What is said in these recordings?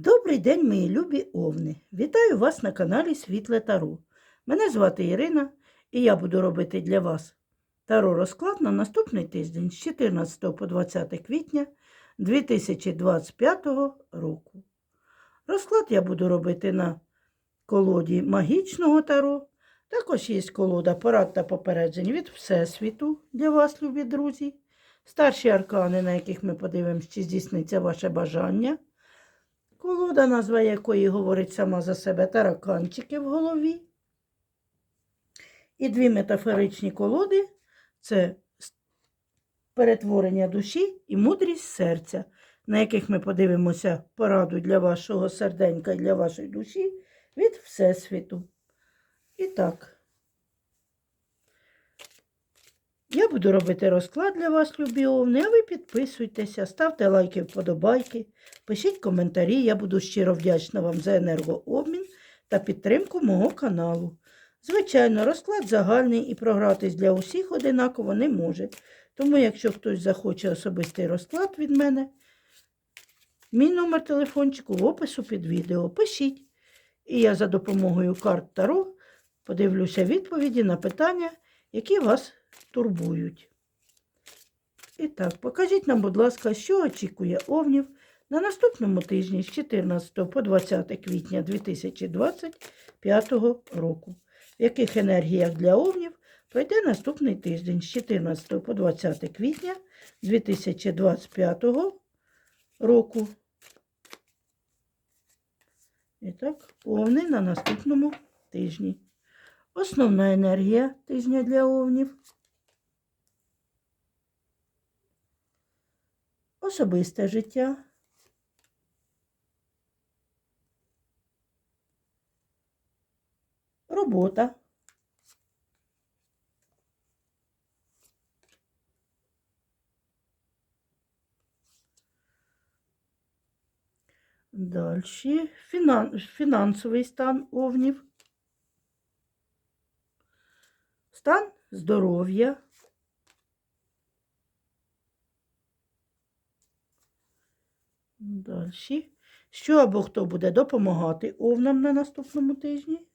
Добрий день, мої любі овни! Вітаю вас на каналі Світле Таро. Мене звати Ірина, і я буду робити для вас таро розклад на наступний тиждень з 14 по 20 квітня 2025 року. Розклад я буду робити на колоді магічного таро. Також є колода порад та попереджень від Всесвіту для вас, любі друзі. Старші аркани, на яких ми подивимося, чи здійсниться ваше бажання. Колода, назва якої говорить сама за себе тараканчики в голові. І дві метафоричні колоди це перетворення душі і мудрість серця, на яких ми подивимося пораду для вашого серденька і для вашої душі від Всесвіту. І так, я буду робити розклад для вас, любі овни, а ви підписуйтеся, ставте лайки, вподобайки, пишіть коментарі. Я буду щиро вдячна вам за енергообмін та підтримку мого каналу. Звичайно, розклад загальний і програтись для усіх одинаково не може. Тому, якщо хтось захоче особистий розклад від мене, мій номер телефончику в опису під відео. Пишіть. І я за допомогою карт Таро подивлюся відповіді на питання, які вас турбують. І так, покажіть нам, будь ласка, що очікує овнів на наступному тижні з 14 по 20 квітня 2025 року. В яких енергіях для овнів пройде наступний тиждень з 14 по 20 квітня 2025 року. І так, овни на наступному тижні. Основна енергія тижня для овнів. Особисте життя. Робота. Далі фінан... фінансовий стан овнів. Стан здоров'я. Далі. Що або хто буде допомагати овнам на наступному тижні?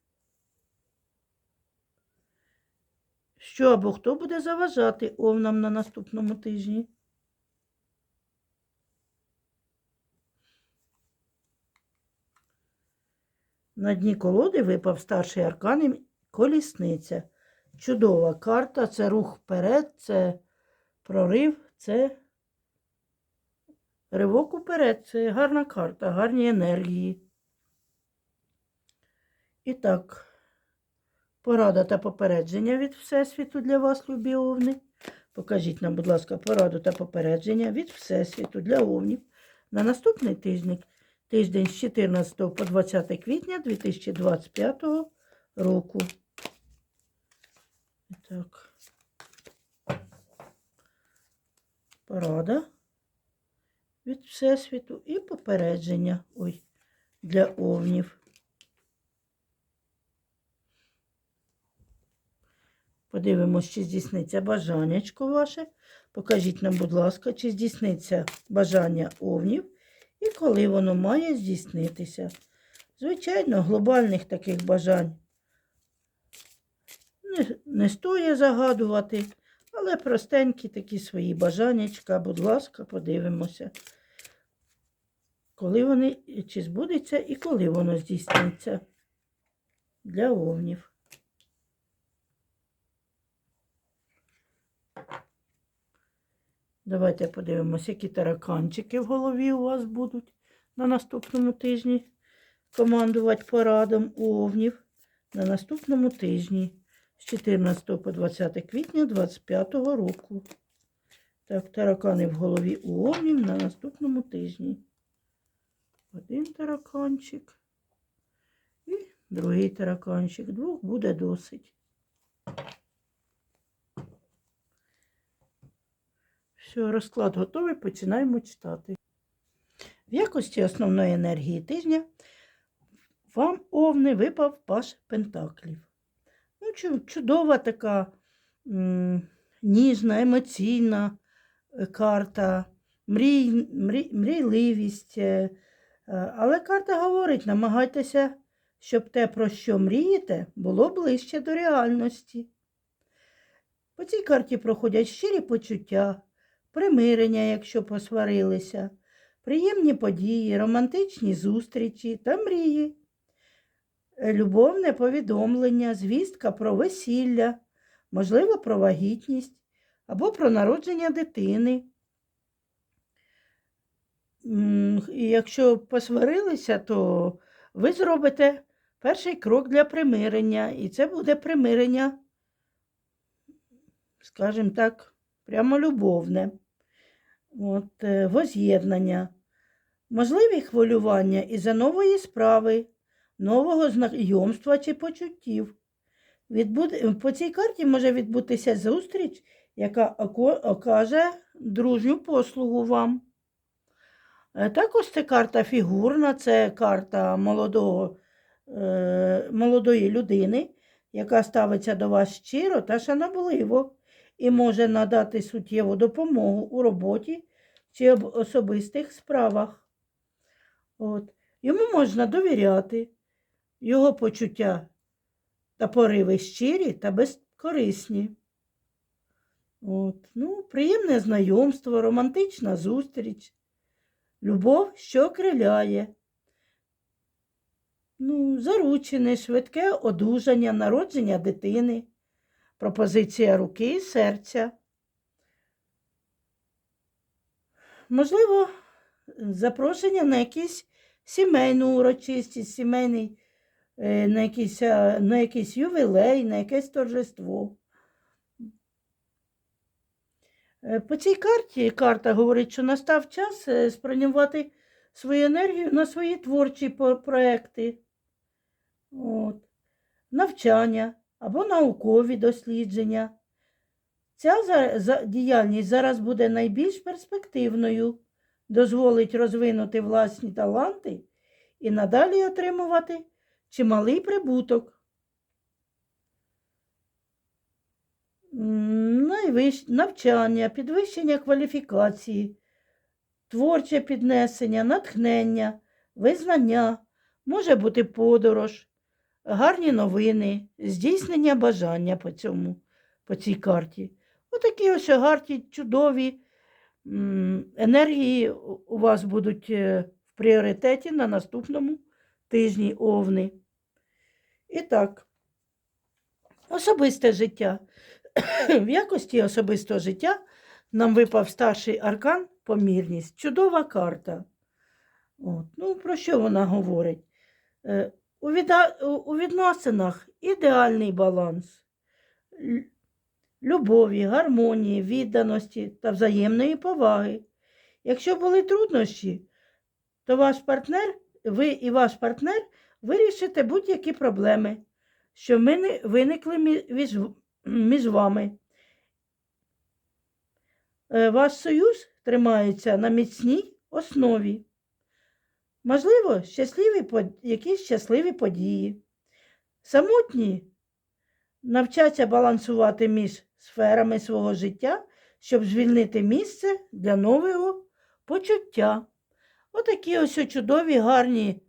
Що або хто буде заважати овнам на наступному тижні? На дні колоди випав старший аркан і колісниця. Чудова карта, це рух вперед, це прорив, це ривок уперед. Це гарна карта, гарні енергії. І так, порада та попередження від Всесвіту для вас, любі овни. Покажіть нам, будь ласка, пораду та попередження від Всесвіту для овнів на наступний тиждень, тиждень з 14 по 20 квітня 2025 року. І Так. Порада від Всесвіту і попередження ой, для овнів. Подивимось, чи здійсниться бажаннячко ваше. Покажіть нам, будь ласка, чи здійсниться бажання овнів і коли воно має здійснитися. Звичайно, глобальних таких бажань не, не стоїть загадувати, але простенькі такі свої бажаннячка, будь ласка, подивимося, коли вони, чи збудеться і коли воно здійсниться для овнів. Давайте подивимося, які тараканчики в голові у вас будуть на наступному тижні командувати порадом овнів. На наступному тижні з 14 по 20 квітня 2025 року. Так, таракани в голові у овнів на наступному тижні. Один тараканчик і другий тараканчик. Двох буде досить. Все, розклад готовий, починаємо читати. В якості основної енергії тижня вам овни випав паш Пентаклів. Чудова така ніжна, емоційна е, карта, мрій, мрій, мрійливість, е, Е, Але карта говорить, намагайтеся, щоб те, про що мрієте, було ближче до реальності. По цій карті проходять щирі почуття, примирення, якщо посварилися, приємні події, романтичні зустрічі та мрії, любовне повідомлення, звістка про весілля, можливо, про вагітність або про народження дитини. І якщо посварилися, то ви зробите перший крок для примирення, і це буде примирення, скажімо так, прямо любовне, От, е, воз'єднання, можливі хвилювання із-за нової справи, нового знайомства чи почуттів. Відбуде, по цій карті може відбутися зустріч, яка окаже дружню послугу вам. Е, Також це карта фігурна, це карта молодого, е, молодої людини, яка ставиться до вас щиро та шанобливо і може надати суттєву допомогу у роботі чи об особистих справах. От. Йому можна довіряти, його почуття та пориви щирі та безкорисні. От. Ну, приємне знайомство, романтична зустріч. Любов, що окриляє. Ну, заручене, швидке одужання, народження дитини, пропозиція руки і серця. Можливо, запрошення на якісь сімейну урочистість, сімейний, на якийсь, е, на якийсь ювілей, на якесь торжество. Е, По цій карті карта говорить, що настав час е, спрямувати свою енергію на свої творчі проекти, От. навчання або наукові дослідження. Ця діяльність зараз буде найбільш перспективною, дозволить розвинути власні таланти і надалі отримувати чималий прибуток. Найвищ... Навчання, підвищення кваліфікації, творче піднесення, натхнення, визнання, може бути подорож, гарні новини, здійснення бажання по цьому, по цій карті. Отакі ось гарні, чудові енергії у у вас будуть е, в пріоритеті на наступному тижні овни. І так, особисте життя. В якості особистого життя нам випав старший аркан помірність. Чудова карта. От. Ну, про що вона говорить? Е, У, віда... у- відносинах ідеальний баланс любові, гармонії, відданості та взаємної поваги. Якщо були труднощі, то ваш партнер, ви і ваш партнер вирішите будь-які проблеми, що виникли між, між вами. Е, Ваш союз тримається на міцній основі. Можливо, щасливі, якісь щасливі події. Самотні навчаться балансувати між сферами свого життя, щоб звільнити місце для нового почуття. Отакі ось чудові гарні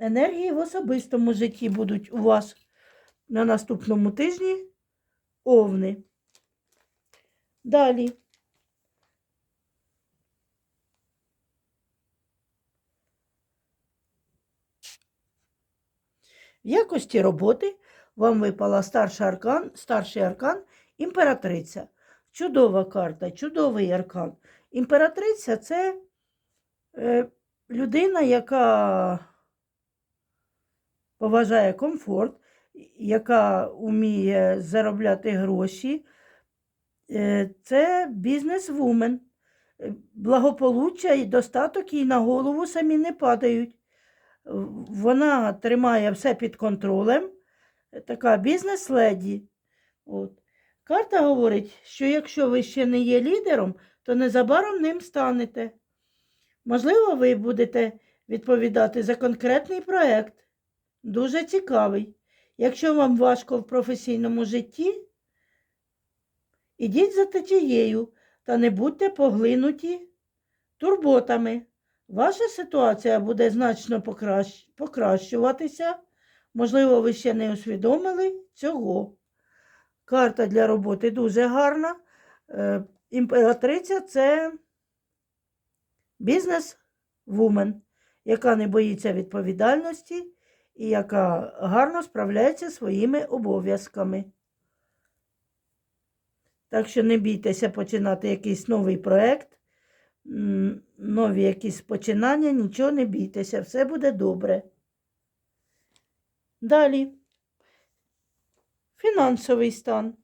енергії в особистому житті будуть у вас на наступному тижні овни. Далі. В якості роботи вам випала старший аркан, старший аркан імператриця. Чудова карта, чудовий аркан. Імператриця це е, людина, яка поважає комфорт, яка вміє заробляти гроші. Е, це бізнес-вумен. Е, Благополуччя і достаток їй на голову самі не падають. Вона тримає все під контролем. Е, Така бізнес-леді. От. Карта говорить, що якщо ви ще не є лідером, то незабаром ним станете. Можливо, ви будете відповідати за конкретний проект. Дуже цікавий. Якщо вам важко в професійному житті, ідіть за течією та не будьте поглинуті турботами. Ваша ситуація буде значно покращ... покращуватися. Можливо, ви ще не усвідомили цього. Карта для роботи дуже гарна. Е, Імператриця це бізнес-вумен, яка не боїться відповідальності і яка гарно справляється своїми обов'язками. Так що не бійтеся починати якийсь новий проєкт, нові якісь починання, нічого не бійтеся, все буде добре. Далі. Фінансовий стан.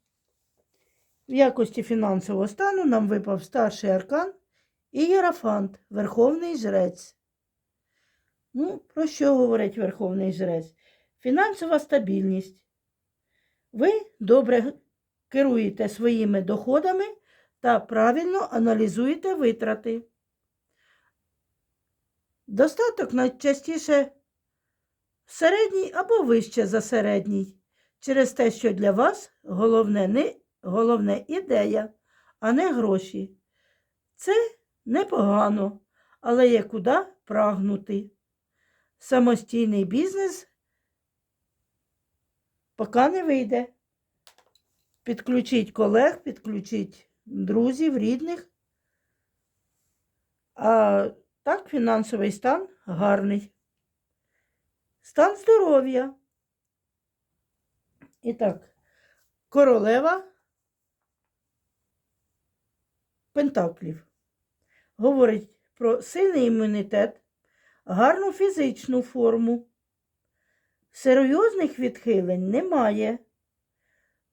В якості фінансового стану нам випав старший аркан і Єрафант, Верховний Жрець. Ну, про що говорить Верховний Жрець? Фінансова стабільність. Ви добре керуєте своїми доходами та правильно аналізуєте витрати. Достаток найчастіше середній або вище за середній, через те, що для вас головне, не, головне ідея, а не гроші. Це непогано, але є куди прагнути. Самостійний бізнес поки не вийде. Підключіть колег, підключіть друзів, рідних. А так, фінансовий стан гарний. Стан здоров'я. І так, королева Пентаклів. Говорить про сильний імунітет, гарну фізичну форму. Серйозних відхилень немає.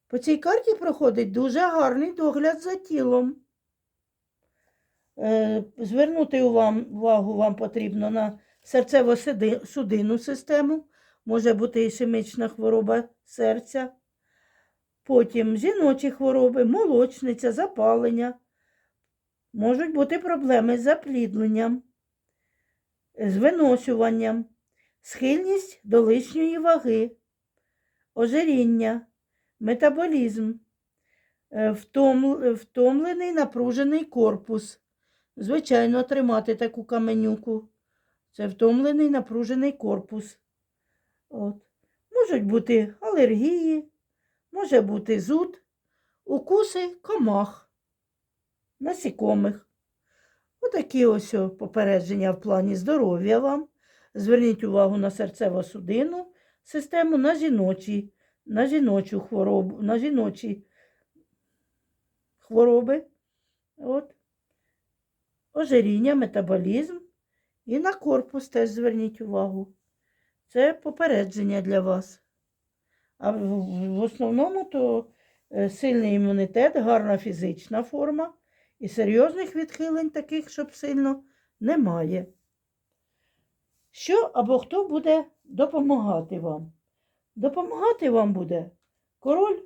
По цій карті проходить дуже гарний догляд за тілом. Е, Звернути увагу вам потрібно на серцево-судинну систему, може бути ішемічна хвороба серця. Потім жіночі хвороби, молочниця, запалення. Можуть бути проблеми з заплідненням, з виношуванням, схильність до лишньої ваги, ожиріння, метаболізм, е, втомлений напружений корпус. Звичайно, тримати таку каменюку. Це втомлений напружений корпус. От. Можуть бути алергії, може бути зуд, укуси комах, насікомих. Отакі ось попередження в плані здоров'я вам. Зверніть увагу на серцево-судинну систему, на жіночі, на жіночу хворобу, на жіночі хвороби. От. Ожиріння, метаболізм. І на корпус теж зверніть увагу. Це попередження для вас. А в, в основному то е, сильний імунітет, гарна фізична форма і серйозних відхилень, таких, щоб сильно, немає. Що або хто буде допомагати вам? Допомагати вам буде король.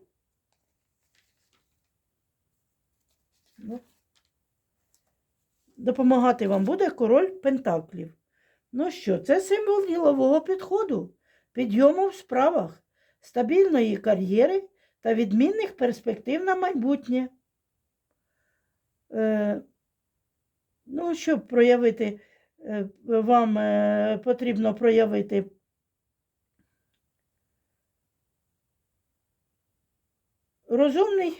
Ну, Допомагати вам буде король Пентаклів. Ну що, це символ ділового підходу, підйому в справах, стабільної кар'єри та відмінних перспектив на майбутнє. Е, ну, щоб проявити, е, вам е, потрібно проявити розумний,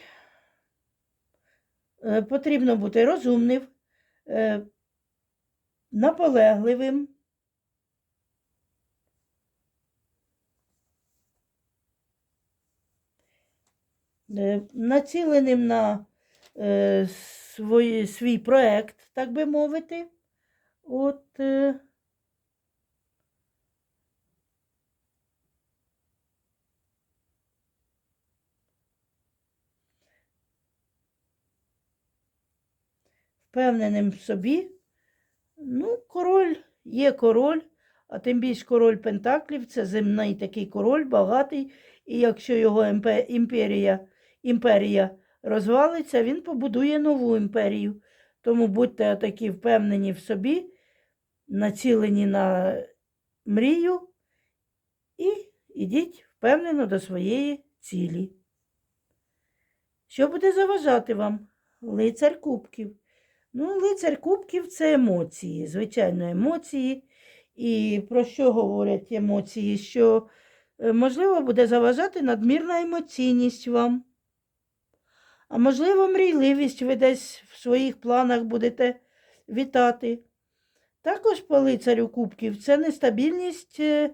потрібно бути розумним, наполегливим. націленим на е, свої, свій проект, так би мовити. От, е, впевненим собі. Ну, король є король, а тим більш король Пентаклів це земний такий король, багатий, і якщо його імперія, імперія розвалиться, він побудує нову імперію. Тому будьте такі впевнені в собі, націлені на мрію і ідіть впевнено до своєї цілі. Що буде заважати вам? Лицар кубків. Ну, лицар кубків це емоції, звичайно, емоції. І про що говорять емоції? Що, е, можливо, буде заважати надмірна емоційність вам. А можливо, мрійливість ви десь в своїх планах будете вітати. Також по лицарю кубків це нестабільність е,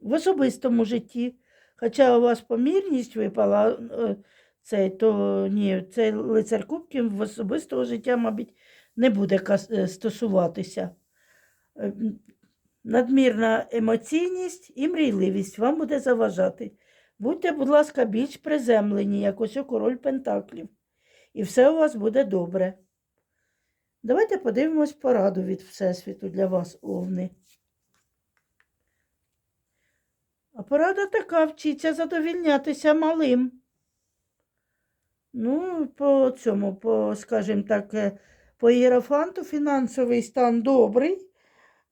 в особистому житті. Хоча у вас помірність випала, е, цей, то ні, цей лицар кубків в особистого життя, мабуть, не буде е, стосуватися. Надмірна емоційність і мрійливість вам буде заважати. Будьте, будь ласка, більш приземлені, як ось у король Пентаклів. І все у вас буде добре. Давайте подивимось пораду від Всесвіту для вас, Овни. А порада така вчіться задовільнятися малим. Ну, по цьому, по, скажімо так, е, по іерофанту фінансовий стан добрий,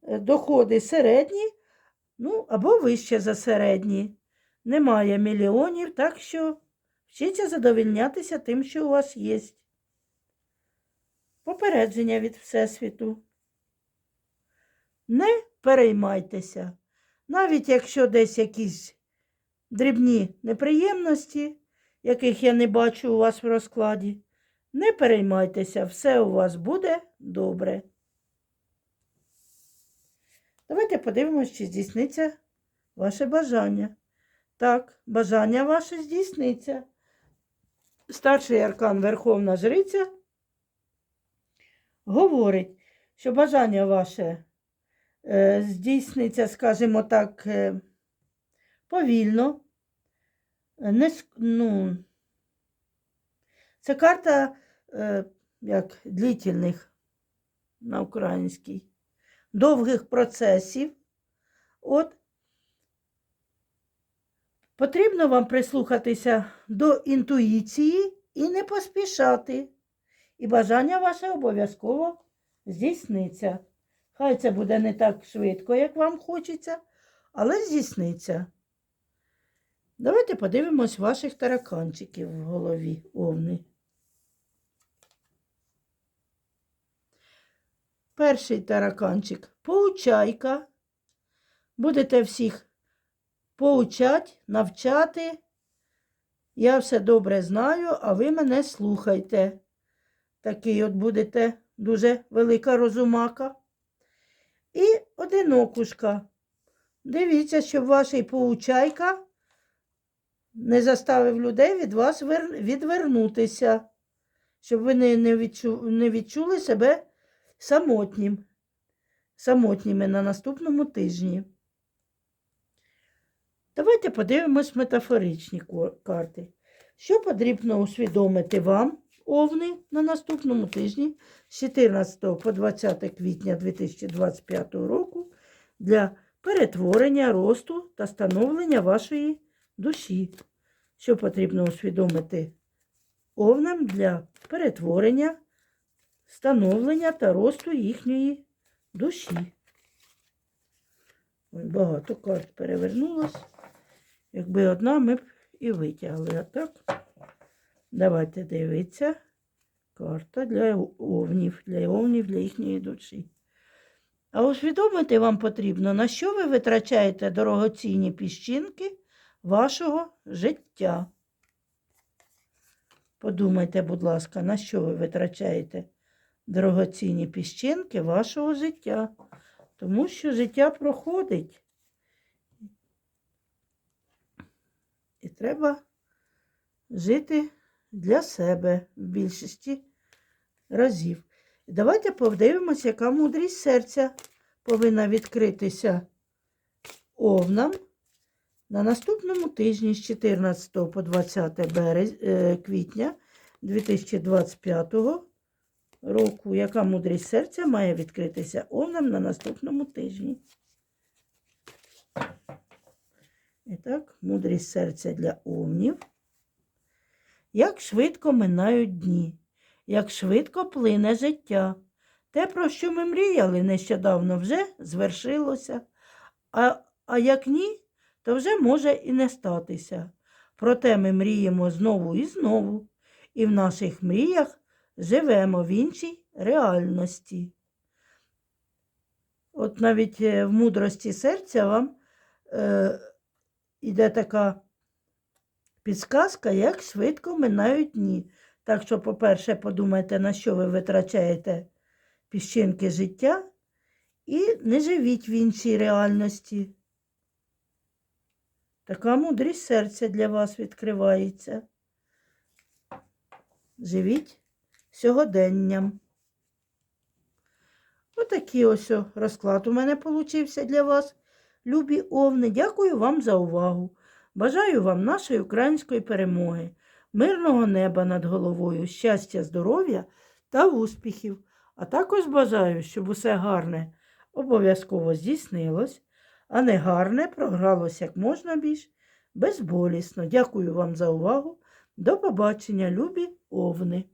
е, доходи середні, ну, або вище за середні. Немає мільйонів, так що вчіться задовільнятися тим, що у вас є. Попередження від Всесвіту. Не переймайтеся. Навіть якщо десь якісь дрібні неприємності, яких я не бачу у вас в розкладі, не переймайтеся, все у вас буде добре. Давайте подивимось, чи здійсниться ваше бажання. Так, бажання ваше здійсниться. Старший аркан Верховна Жриця говорить, що бажання ваше е, здійсниться, скажімо так, е, повільно. Не, ну, це карта е, як длительних на українській, довгих процесів. От потрібно вам прислухатися до інтуїції і не поспішати. І бажання ваше обов'язково здійсниться. Хай це буде не так швидко, як вам хочеться, але здійсниться. Давайте подивимось ваших тараканчиків в голові овни. Перший тараканчик поучайка. Будете всіх поучать, навчати. Я все добре знаю, а ви мене слухайте. Такий от будете дуже велика розумака. І одинокушка. Дивіться, щоб ваш поучайка не заставив людей від вас відвернутися, щоб ви не, відчу, не відчули себе самотнім, самотніми на наступному тижні. Давайте подивимось метафоричні карти. Що потрібно усвідомити вам, овни, на наступному тижні з 14 по 20 квітня 2025 року для перетворення, росту та становлення вашої душі? Що потрібно усвідомити овнам для перетворення, становлення та росту їхньої душі? Ой, багато карт перевернулось. Якби одна, ми б і витягли. А так, давайте дивитися. Карта для овнів, для овнів, для їхньої душі. А усвідомити вам потрібно, на що ви витрачаєте дорогоцінні піщинки вашого життя. Подумайте, будь ласка, на що ви витрачаєте дорогоцінні піщинки вашого життя. Тому що життя проходить. І треба жити для себе в більшості разів. Давайте подивимося, яка мудрість серця повинна відкритися овнам на наступному тижні з 14 по 20 берез... е, квітня 2025 року. Яка мудрість серця має відкритися овнам на наступному тижні? І так, мудрість серця для овнів. Як швидко минають дні, як швидко плине життя. Те, про що ми мріяли нещодавно, вже звершилося, а, а як ні, то вже може і не статися. Проте ми мріємо знову і знову, і в наших мріях живемо в іншій реальності. От навіть е, в мудрості серця вам е, іде така підсказка, як швидко минають дні. Так що, по-перше, подумайте, на що ви витрачаєте піщинки життя, і не живіть в іншій реальності. Така мудрість серця для вас відкривається. Живіть сьогоденням. Отакий ось розклад у мене получився для вас, любі овни. Дякую вам за увагу. Бажаю вам нашої української перемоги, мирного неба над головою, щастя, здоров'я та успіхів. А також бажаю, щоб усе гарне обов'язково здійснилось, а не гарне програлось як можна більш безболісно. Дякую вам за увагу. До побачення, любі овни!